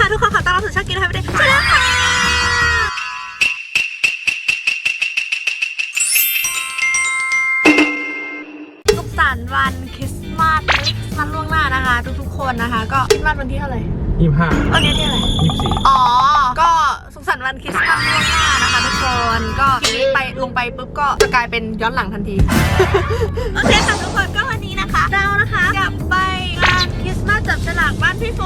ค่ะทุกคนขอต้อนรับสู่ช่องกินไทยไปได้ชนะค่ะสุขสันต์วันคริสต์มาสคริสต์มาสล่วงหน้านะคะ ทุกๆคนนะคะ ก็คริสต์มาสวันที่เท่าไหร่ยี่ห้าวันนี้ที่อะไรยี่สี่อ๋อ ก็สุขสันต์วันคริสต์มาสล่วงหน้านะคะทุกคนก็ทีนี้ไปลงไปปุ๊บก็จะกลายเป็นย้อนหลังทันทีโอเคค่ะทุกคนก็วันนี้นะคะ เรานะคะกลับไปงานคริสต์มาสจับฉลากบ้านพี่ฟุ๊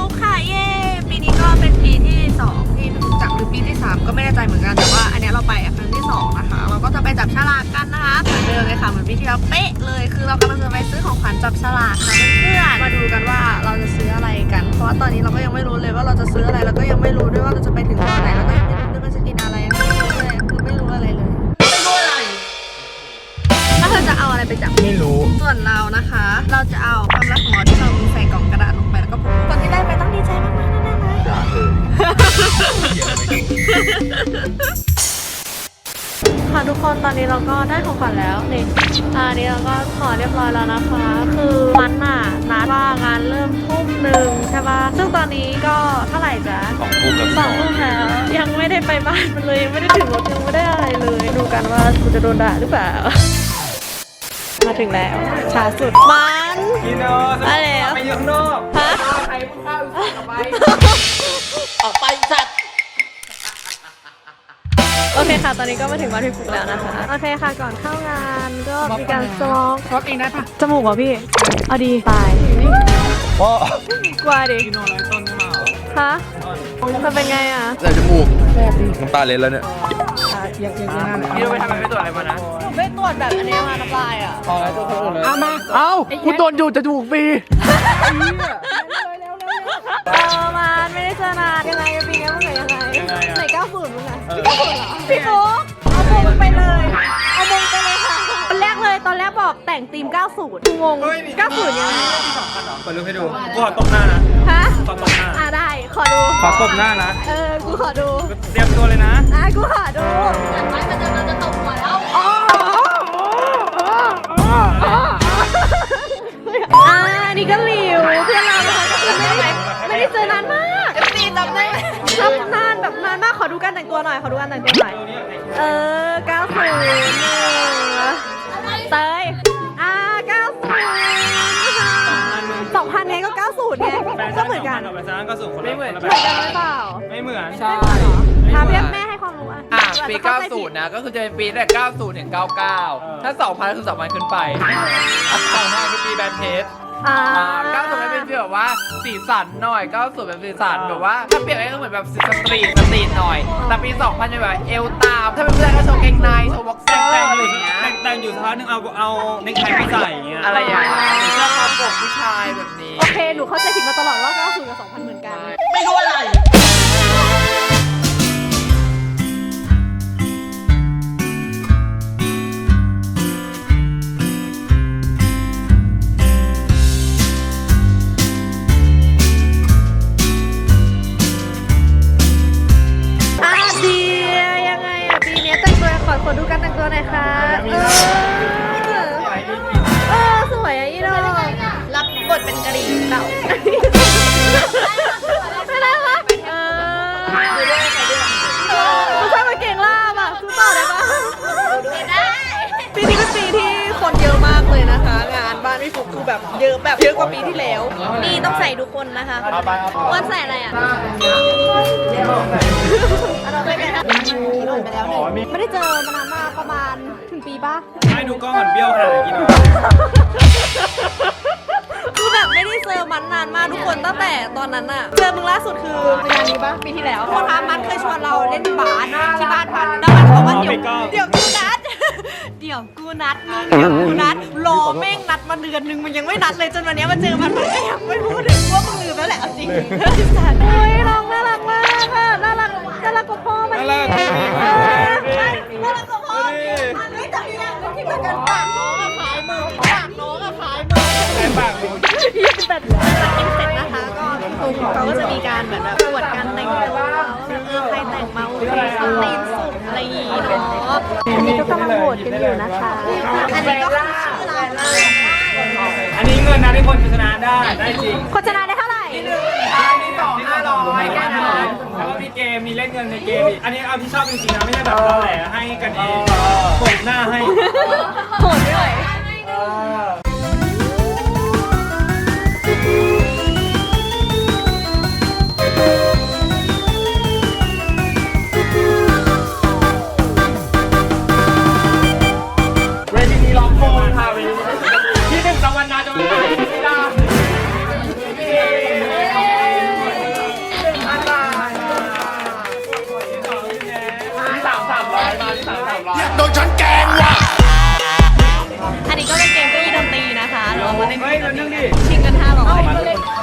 ปีที่สามก็ไม่แน่ใจเหมือนกันแต่ว่าอันเนี้ยเราไปครั้งที่สองนะคะ เราก็จะไปจับฉลากกันนะคะเหมือนเดิมเลยค่ะเหมือนปีที่แล้วเป๊ะเลยคือเรากำลังจะไปซื้อของขวัญจับฉลากค่ะเพื่อนๆมาดูกันว่าเราจะซื้ออะไรกัน เพราะว่าตอนนี้เราก็ยังไม่รู้เลยว่าเราจะซื้ออะไรแล้วก็ยังไม่รู้ด้วยว่าเราจะไปถึงตอนไหนแล้วก็ยังไม่รู้ด้วยว่าจะกินอะไรไม่รู้เลยคือไม่รู้อะไรเลยไม่รู้อะไรแล้วเธอจะเอาอะไรไปจับไม่รู้ ส่วนเรานะคะ เราจะเอาความรักของเราที่เรามีใส่กล่องกระดาษลงไปแล้วก็พูดคนที่ได้ไปต้องดีใจมากๆแน่ๆเลย ค่ะทุกคนตอนนี้เราก็ได้ของขวัญแล้วนี่อันนี้เราก็ขอเรียบร้อยแล้วนะคะ คือมันน่ะนัดว่างานเริ่มทุ่มหนึ่งใช่ปะซึ่งตอนนี้ก็เท่าไหร่จ๊ะสองทุ่มแล้วสองทุ่มแล้ว ยังไม่ได้ไปบ้านมันเลยยังไม่ได้ถึงรถยังไม่ได้อะไรเลย ดูกันว่ากูจะโดนด่าหรือเปล่า มาถึงแล้วช้าสุดมันพี่โนมาแล้วไปอยู่ข้างนอกฮะใครมึงเข้าอีกไปออกไปสัตว์โอเคค่ะ ตอนนี้ก็มาถึงบ้านพี่ฟุกแล้วนะคะ โอเคค่ะ ก่อนเข้างานก็มีการซ้อมรถเองได้ปะจมูกเหรอพี่ เอาดีตายพ่อกว่าดิพี่โนร้อยต้นไม่มาเหรอฮะมันเป็นไงอะแต่จมูกน้ำตาเล็ดแล้วเนี่ยพี่รู้ไปทำอะไรไปตรวจอะไรมานะ ไม่ตรวจแบบอันนี้มาน้ำลายอะเอามา เอาคุณโดนอยู่จะจมูกฟรีเออมันไม่ได้เจอนานยังไงอะปีนี้มึงไงยังไงยังไงอะ ไหนเก้าฝืนมึงอะพี่ฟุกเอามงไปเลย เอามงไปเลยค่ะตอนแรกเลยตอนแรกบอกแต่งธีม 90งง 90ยังไงเปิดรูปให้ดูกูขอตบหน้านะฮะขอตบหน้าอะได้ ขอดู ขอตบหน้านะ เออ กูขอดู เตรียมตัวเลยนะ อะ กูขอดู ดูการแต่งตัวหน่อย ขอดูการแต่งตัวหน่อย เออ90หนึ่งเตยอ่า90สองพันไงก็ 90ไงก็เหมือนกันกับแฟชั่นก็สูงคนละไม่เหมือน คเหนมือนละกันหรือเปล่าไม่เหมือน ใช่ ถามพี่แม่ให้ความรู้อะอะปี อาจจะเข้าใจผิด90 นะ ก็คือจะเป็นปีตั้งแต่90 ถึง 99 ถ้า 2,000 คือ 2,000 ขึ้นไปสองพันคือปีแบนเทส อ่าอ่า90มันเป็นฟีลแบบว่าสีสันหน่อย90เป็นสีสันแบบว่าถ้าเปรียบก็เหมือนแบบสตรีทสตรีทหน่อย แต่ปี 2000จะแบบเอวตาม ถ้าเป็นเพื่อนก็โชว์เกงในโชว์บ็อกเซอแต่งร์แต่งอะอไรยู่อย่างเงี้ยแต่งแต่งอยู่สักพักหนึงเอาเอาเนคไทไปใส่อย่างเงี้ยอะไรอย่างเงี้ยเสื้อคอปกผู้ชายแบบนี้ โอเค หนูเข้าใจผิดมาตลอดว่า90กับ2,000เหมือนกัน บบทเป็นกะหรี่เต่าไม่ได้ปะเออดูด้วยใครด้วยกูชอบกางเกงล่ามอะซื้อต่อได้ปะได้ปีนี้เป็นปีที่คนเยอะมากเลยนะคะ งานบ้านพี่ฟุกคือแบบเยอะแบบเยอะกว่าปีที่แล้ว นี่ต้องใส่ทุกคนนะคะวันใส่อะไรอะเราไปกันหล่นไปแล้วหนึ่งไม่ได้เจอมานานมากประมาณถึงปีป่ะ ให้ดูกล้องก่อนเบี้ยวขนาดไหนกินหน่อย นานมากทุกคนตั้งแต่ตอนนั้นอะเจอมึงล่าสุดคือในงานนี้ป่ะปีที่แล้วคนพามันเคยชวนเราเล่นบาสที่บ้านมันแล้วมันก็บอกว่าเดี๋ยวเดี๋ยวกูนัด เดี๋ยวกูนัดมึงเดี๋ยวกูนัดรอแม่งนัดมาเดือนนึงมันยังไม่นัดเลยจนวันเนี้ยมาเจอมันมันก็ยังไม่พูดถึงว่ามึงลืมแล้วแหละเอาจริงโอ้ยน้องน่ารักมากอะน่ารักน่ารักกว่าพ่อมันน่ารักเออใช่น่ารักกว่าพ่อมันไม่แต่มีอย่างหนึงที่เหมือนกันปากน้องอะพายมือปากน้องอะพายมือใช้ปากมึง ยืนตัดเวเสร็จนะคะ ก็พี่ฟุ๊กเขาก็จะมีการแบบตรวจการแต่งตัวว่าแบบเออใครแต่งมาโอเคตีนสุดอะไรอย่างงี้เนาะอันนี้ก็กำลังโหวตกันอยู่นะคะ อันนี้ก็คือชื่อร้านอันนี้เงินนะที่คนโฆษณาได้ได้จริงโฆษณาได้เท่าไหร่ที่หนึ่งที่สองห้าร้อยแค่นั้นแล้วก็มีเกมมีเล่นเงินในเกมอันนี้เอาที่ชอบจริงๆนะไม่ใช่แบบเราแหละให้กันเองโหดหน้าให้โหด เงินนึงดิชิงกันห้าร้อย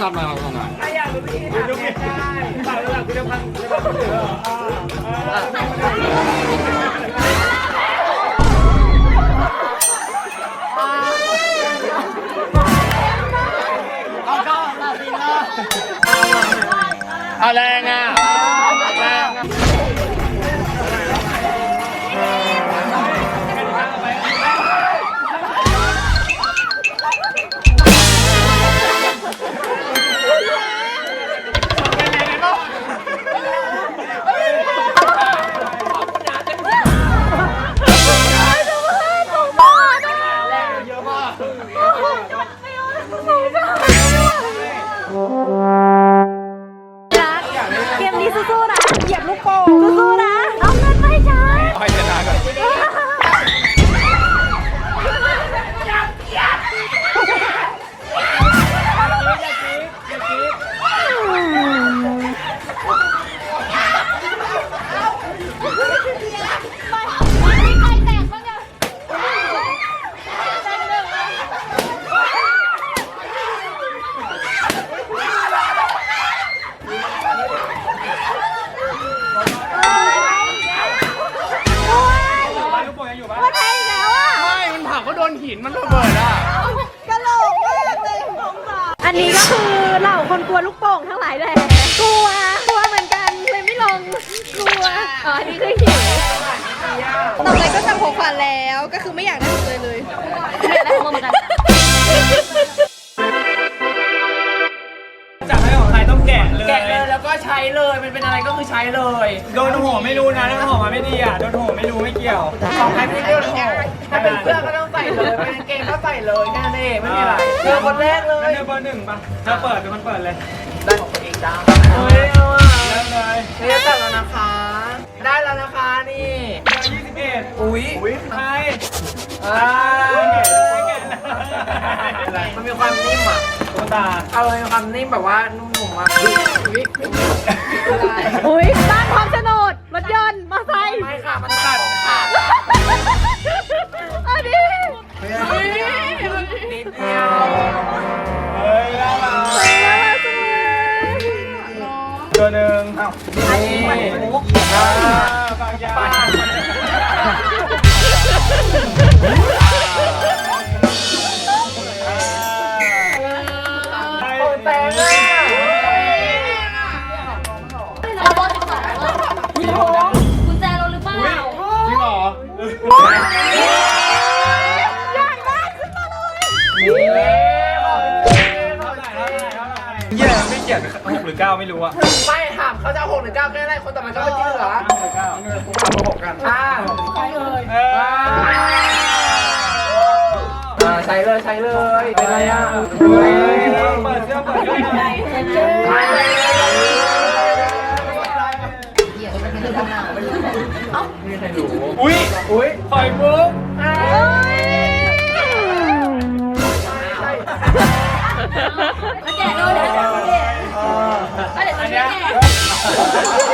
ทำอะไรเราทำอะไรถ้าอยากรู้วิธีทำเนี่ยได้ฝากระดับคุณจะพังคุณจะพังเหรอเอาแล้ว สู้ๆนะ เหยียบลูกโป่งสู้ๆนะ เอาเงินไปใช้ ให้ชนาก่อนินมันระเบิดอะกระโหลกมากเลยอันนี้ก็คือเหล่าคนกลัวลูกโป่งทั้งหลายแหละกลัวกลัวเหมือนกันเลยไม่ลงกลัวอ๋ออันนี้คือหิวต่อไปก็จะพกขวานแล้วก็คือไม่อยากได้เลยเลย เลย มันเป็นอะไรก็คือใช้เลยโดนหัวไม่รู้นะโดนหัวมาไม่ดีอะโดนหัวไม่รู้ไม่เกี่ยวของใครไม่เกี่ยวถ้าเป็นเสื้อก็ต้องใส่เลยเป็นเกงก็ใส่เลยแค่เองไม่มีอะไรเจอคนแรกเลยเดี๋ยวบอร์หนึ่งปะถ้าเปิดเป็นคนเปิดเลยได้ของตัวเองจ้าเฮ้ยเอาเลยเรียกตัแล้วนะคะ ได้แล้วนะคะนี่ยี่สิบเอ็ดอุ้ยอุ้ยใครอ่ามันมีความนิ่มอะตัวตาอาเลยมีความนิ่มแบบว่านุ่ม ๆอะอุ้ยอุ้ยอุ้ยบ้านพร้อมโฉนดรถยนต์มอเตอร์ไซค์ ไม่ค่ะมัน เก้าไม่รู้อะไม่ถามเขาจะเอาหกหรือเก้าแค่ไหนคนแต่มันก็ไม่ที่เหลือเก้าหรือเก้าเอาหกกันอ่าใช้เลยเอออ่าใช้เลยใช้เลยเป็นไรอะเฮ้ยเปิดเสื้อเปิดเสื้อหน่อยอุ้ยอุ้ยปล่อยมุกแล้วแกะเลยนะ เดี๋ยวฉันแกะไห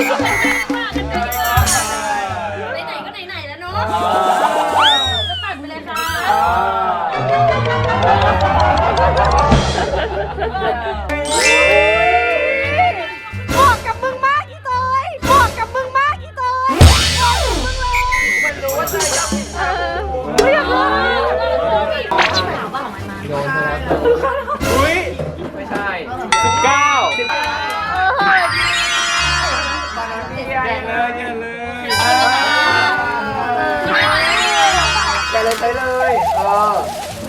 ออ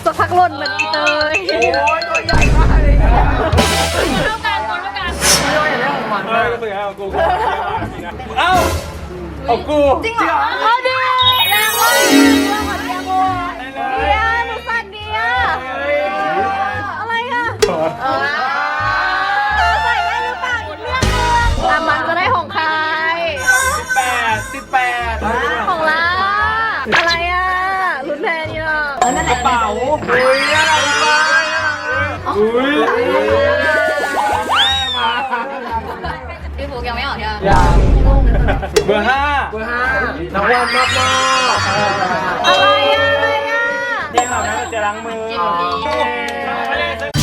สักพักหล่นเหมือนอีเตยโอ้ยตัวใหญ่มากเลยเนี่ยเท่ากันเท่ากันไม่รู้อย่างนี้ของมันเออก็ซื้อให้กูกูเอ้าเอากูจริงเหรอเอาดิแรงว่ะเรื่องของเดียโมเดียหนูสั่นเดียอะไรอะ อุ้ยน่ารักมากน่ารักมากอุ้ยมาพี่ฟุกยังไม่ออกยังอย่างเบอร์ห้าเบอร์ห้าน้องวันมอบมอบอะไรอะอะไรอะเย็นหลับนะจะล้างมือ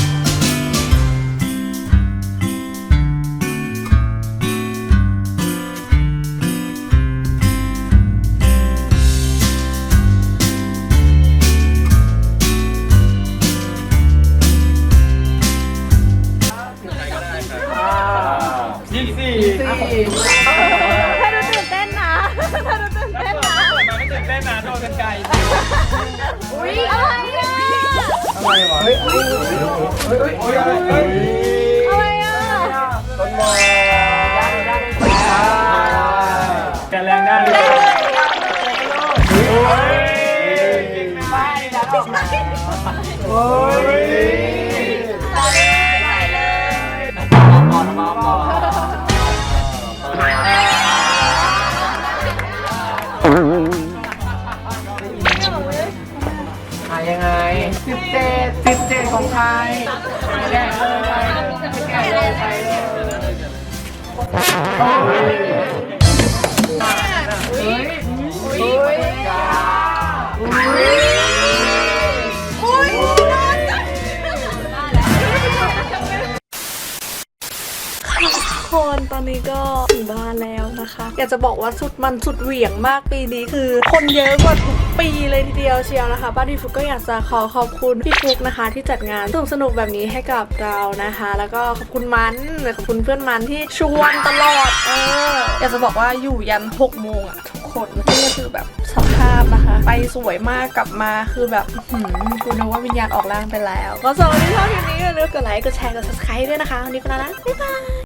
อุ้ยอะไรอะอะไรวะเฮ้ยเฮ้ยเฮ้ยเฮ้ยเฮ้ยอะไรอะต้นไม้ได้ได้แกแรงได้เลยโอ้ยเก่งนะโอ้ยหา ยังไงสิบเจ็ดสิบเจ็ดของใครแกะเลยไปแกะเลยไปเฮ้ยเฮ้ยอุ้ย คนตอนนี้ก็ถึงบ้านแล้วนะคะ อยากจะบอกว่าสุดมันสุดเหวี่ยงมากปีนี้คือ คนเยอะกว่าทุกปีเลยทีเดียวเชียวนะคะ บ้านพี่ฟุกก็อยากจะขอขอบคุณพี่ฟุกนะคะ ที่จัดงานสนุกสนุกๆแบบนี้ให้กับเรานะคะ แล้วก็ขอบคุณมันขอบคุณเพื่อนมันที่ชวนตลอดเอออยากจะบอกว่าอยู่ยัน6โมงอะทุกคนนี่ก็คือแบบสภาพนะคะ ไปสวยมากกลับมาคือแบบหืมกูนึกว่าวิญญาณออกร่างไปแล้ว ก็สำหรับวันนี้เท่าทีนี้อย่าลืมกดไลค์กดแชร์กด subscribe ด้วยนะคะวันนี้ก็แล้วนะบ๊ายบาย